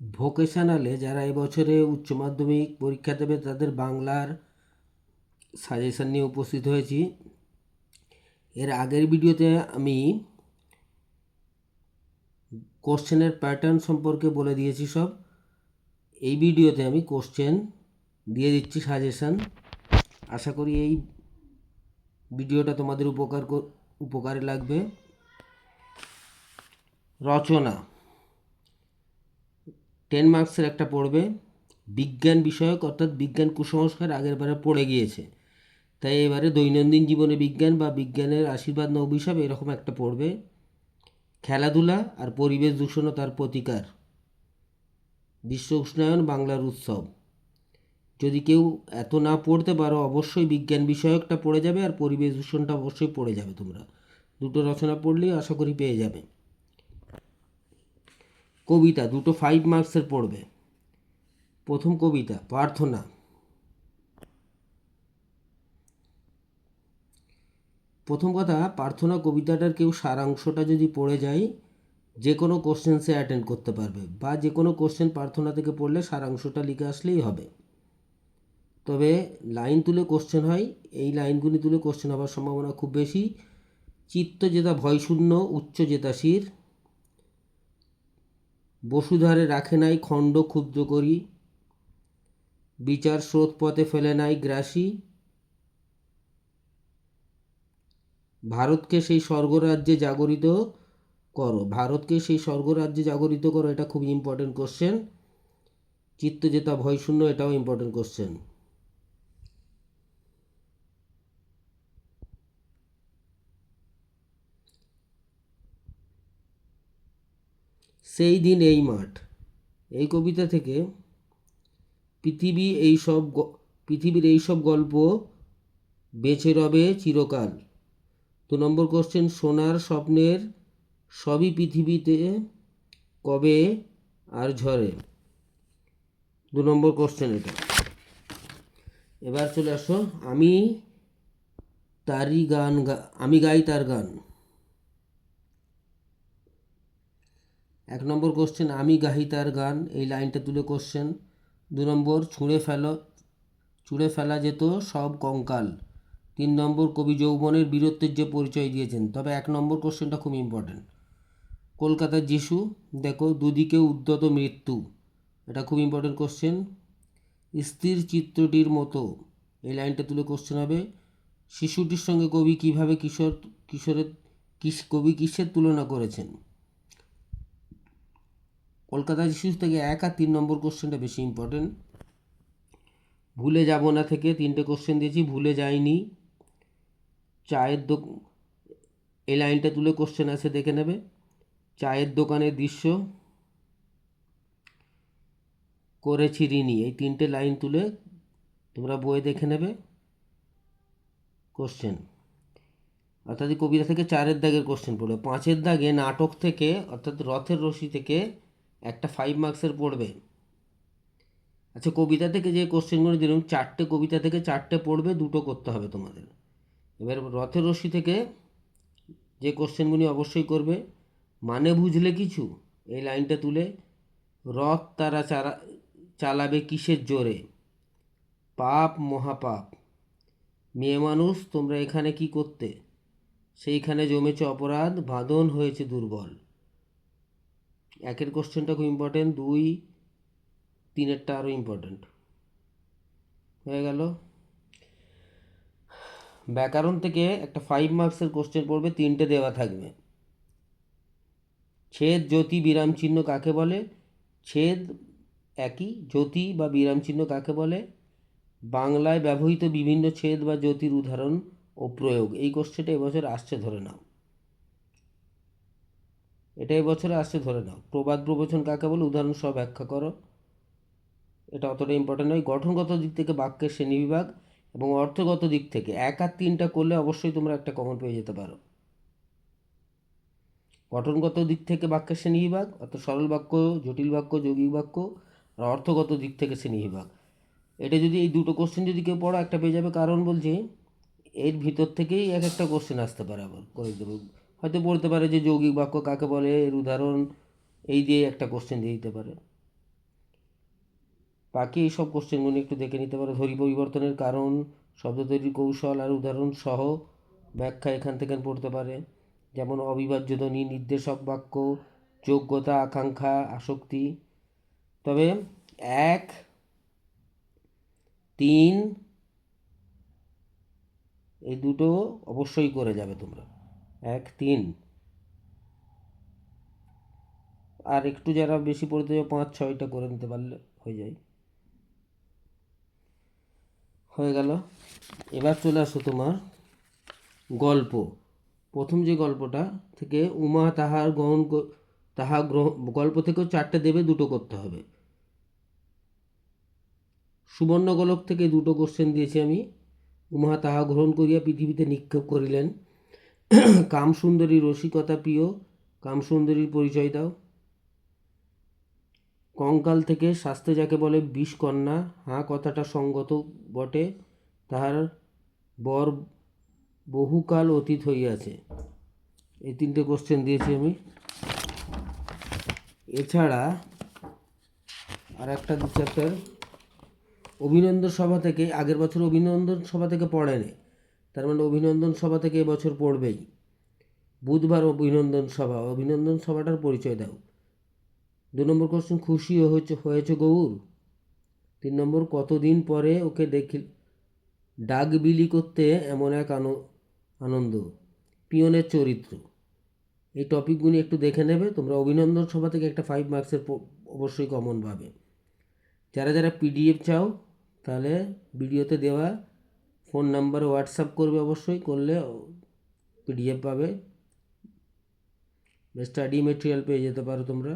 ভোকেশনালে যারা এবছরে উচ্চ মাধ্যমিক পরীক্ষা দেবে তাদের বাংলার সাজেশান নিয়ে উপস্থিত হয়েছি। এর আগের ভিডিওতে আমি কোশ্চেনের প্যাটার্ন সম্পর্কে বলে দিয়েছি সব। এই ভিডিওতে আমি কোশ্চেন দিয়ে দিচ্ছি সাজেশান। আশা করি এই ভিডিওটা তোমাদের উপকার উপকারে লাগবে। রচনা। টেন মার্কসের একটা পড়বে। বিজ্ঞান বিষয়ক, অর্থাৎ বিজ্ঞান কুসংস্কার আগের বারে পড়ে গিয়েছে। তাই এবারে দৈনন্দিন জীবনে বিজ্ঞান বা বিজ্ঞানের আশীর্বাদ, না অভিশাপ এরকম একটা পড়বে। খেলাধুলা আর পরিবেশ দূষণ তার প্রতিকার। বিশ্ব উষ্ণায়ন, বাংলার উৎসব। যদি কেউ এত না পড়তে পারো, অবশ্যই বিজ্ঞান বিষয়কটা পড়ে যাবে আর পরিবেশ দূষণটা অবশ্যই পড়ে যাবে তোমরা। দুটো রচনা পড়লেই আশা করি পেয়ে যাবে। কবিতা, দুটো ফাইভ মার্কসের পড়বে। প্রথম কবিতা, প্রার্থনা। প্রথম কথা, প্রার্থনা কবিতাটার কেউ সারাংশটা যদি পড়ে যায় যে কোনো কোশ্চেন সে অ্যাটেন্ড করতে পারবে বা যে কোনো কোশ্চেন প্রার্থনা থেকে পড়লে সারাংশটা লিখে আসলেই হবে। তবে লাইন তুলে কোশ্চেন হয়, এই লাইনগুলি তুলে কোশ্চেন হওয়ার সম্ভাবনা খুব বেশি। চিত্ত জেতা ভয়শূন্য, উচ্চ জেতাশীর বসুধারে রাখে নাই খণ্ড ক্ষুব্ধ করি। বিচার স্রোত পথে ফেলে নাই গ্রাসী। ভারতকে সেই স্বর্গরাজ্যে জাগরিত করো। ভারতকে সেই স্বর্গরাজ্যে জাগরিত করো, এটা খুব ইম্পর্টেন্ট কোশ্চেন চিত্তজেতা ভয়শূন্য ভয় শূন্য এটাও ইম্পর্টেন্ট কোশ্চেন সেই দিন এই মাঠ। এই কবিতা থেকে পৃথিবী এই সব পৃথিবীর এই সব গল্প বেঁচে রবে চিরকাল। দু নম্বর কোশ্চেন সোনার স্বপ্নের সবই পৃথিবীতে কবে আর ঝরে? দু নম্বর কোশ্চেন এটা। এবার চলে আসো, আমি তারই গান আমি গাই তার গান। এক নম্বর কোশ্চেন আমি গাহি তার গান, এই লাইনটা তুলে কোশ্চেন দু নম্বর, ছুঁড়ে ফেলো, ছুঁড়ে ফেলা যেত সব কঙ্কাল। তিন নম্বর, কবি যৌবনের বীরত্বের যে পরিচয় দিয়েছেন। তবে এক নম্বর কোশ্চেনটা খুব ইম্পর্টেন্ট কলকাতার যিশু, দেখো, দুদিকে উদ্যত মৃত্যু। এটা খুব ইম্পর্টেন্ট কোশ্চেন স্থির চিত্রটির মতো, এই লাইনটা তুলে কোশ্চেন হবে। শিশুটির সঙ্গে কবি কীভাবে কিশোর, কিশোরের কিস কবি কিসের তুলনা করেছেন? কলকাতা শিশু থেকে এক আর তিন নম্বর কোশ্চেনটা বেশি ইম্পর্টেন্ট ভুলে যাব না থেকে তিনটে কোশ্চেন দিয়েছি, ভুলে যাইনি। চায়ের দো এই লাইনটা তুলে কোশ্চেন আছে, দেখে নেবে। চায়ের দোকানের দৃশ্য। করেছি ঋণী, এই তিনটে লাইন তুলে তোমরা বইয়ে দেখে নেবে। কোশ্চেন অর্থাৎ কবিতা থেকে চারের দাগের কোশ্চেন পড়বে। পাঁচের দাগে নাটক থেকে, অর্থাৎ রথের রশি থেকে একটা ফাইভ মার্কসের পড়বে। আচ্ছা কবিতা থেকে যে কোশ্চেনগুলো দিলাম, চারটে কবিতা থেকে চারটে পড়বে, দুটো করতে হবে তোমাদের। এবার রথের রশ্মি থেকে যে কোশ্চেনগুলি অবশ্যই করবে মানে বুঝলে কিছু? এই লাইনটা তুলে, রথ তারা চারা, চালাবে কিসের জোরে? পাপ মহাপাপ। মেয়ে মানুষ, তোমরা এখানে কি করতে? সেইখানে জমেছে অপরাধ, বাঁধন হয়েছে দুর্বল। একের কোশ্চেনটা খুব ইম্পর্টেন্ট দুই, তিনেরটা আরও ইম্পর্টেন্ট হয়ে গেল। ব্যাকরণ থেকে একটা ফাইভ মার্কসের কোশ্চেন পড়বে, তিনটে দেওয়া থাকবে। ছেদ, জ্যোতি, বিরাম, চিহ্ন কাকে বলে? ছেদ একই, জ্যোতি বা বিরাম, চিহ্ন কাকে বলে? বাংলায় ব্যবহৃত বিভিন্ন ছেদ বা জ্যোতির উদাহরণ ও প্রয়োগ। এই কোশ্চেনটা এবছর আসছে ধরে নাও। এটা বছরে আসছে ধরে নাও। প্রবাদ প্রবচন কাকে বলে? উদাহরণ সহ ব্যাখ্যা করো। এটা অতটা ইম্পর্টেন্ট নয়। গঠনগত দিক থেকে বাক্যের শ্রেণীবিভাগ এবং অর্থগত দিক থেকে এক আর তিনটা করলে অবশ্যই তোমরা একটা কমন পেয়ে যেতে পারো। গঠনগত দিক থেকে বাক্যের শ্রেণীবিভাগ অর্থাৎ সরল বাক্য, জটিল বাক্য, যৌগিক বাক্য, আর অর্থগত দিক থেকে শ্রেণীবিভাগ এটা যদি এই দুটো কোশ্চেন যদি কেউ পড়ো, একটা পেয়ে যাবে। কারণ বলছে, এর ভিতর থেকেই এক একটা কোশ্চেন আসতে পারে আবার। করে দেবো। হয়তো বলতে পারে যে যৌগিক বাক্য কাকে বলে, এর উদাহরণ এই দিয়ে একটা কোশ্চেন দিয়ে দিতে পারে। বাকি এই সব কোশ্চেনগুলো একটু দেখে নিতে পারো। ধ্বনি পরিবর্তনের কারণ, শব্দ তৈরির কৌশল আর উদাহরণ সহ ব্যাখ্যা এখান থেকে পড়তে পারে। যেমন অবিভাজ্য ধ্বনি, নির্দেশক বাক্য, যোগ্যতা, আকাঙ্ক্ষা, আসক্তি। তবে এক, তিন, এই দুটো অবশ্যই করে যাবে তোমরা। এক, তিন। আর একটু যারা বেশি পড়তে যাও পাঁচ, ছয়টা করে নিতে পারলে হয়ে যায়। হয়ে গেল। এবার চলে আসো তোমার গল্প। প্রথম যে গল্পটা থেকে উমা তাহার গ্রহণ তাহা গল্প থেকেও চারটে দেবে, দুটো করতে হবে। সুবর্ণ গোলক থেকে দুটো কোশ্চেন দিয়েছি আমি। উমা তাহা গ্রহণ করিয়া পৃথিবীতে নিক্ষেপ করিলেন। কামসুন্দরী রসিকতা প্রিয়, কামসুন্দরীর পরিচয় দাও। কঙ্কাল থেকে শাস্তে যাকে বলে বিষকন্যা, হাঁ কথাটা সঙ্গত বটে, তাহার বর বহুকাল অতীত হইয়াছে। এই তিনটে কোশ্চেন দিয়েছি আমি। এছাড়া আর একটা দু চ্যাপ্টার অভিনন্দন সভা থেকে, আগের বছর অভিনন্দন সভা থেকে পড়েনি। তার মানে অভিনন্দন সভা থেকে এবছর পড়বেই। বুধবার অভিনন্দন সভা। অভিনন্দন সভাটার পরিচয় দাও। দু নম্বর কোশ্চেন খুশি হয়েছে হয়েছে গৌর? তিন নম্বর, কতদিন পরে ওকে দেখি ডাক বিলি করতে এমন এক আনো- আনন্দ। পিয়নের চরিত্র। এই টপিকগুলি একটু দেখে নেবে। তোমরা অভিনন্দন সভা থেকে একটা ফাইভ মার্কসের অবশ্যই কমন পাবে। যারা যারা পিডিএফ চাও, তাহলে ভিডিওতে দেওয়া ফোন নাম্বারে হোয়াটসঅ্যাপ করবে অবশ্যই করলে পিডিএফ পাবে। স্টাডি মেটেরিয়াল পেয়ে যেতে পারো তোমরা।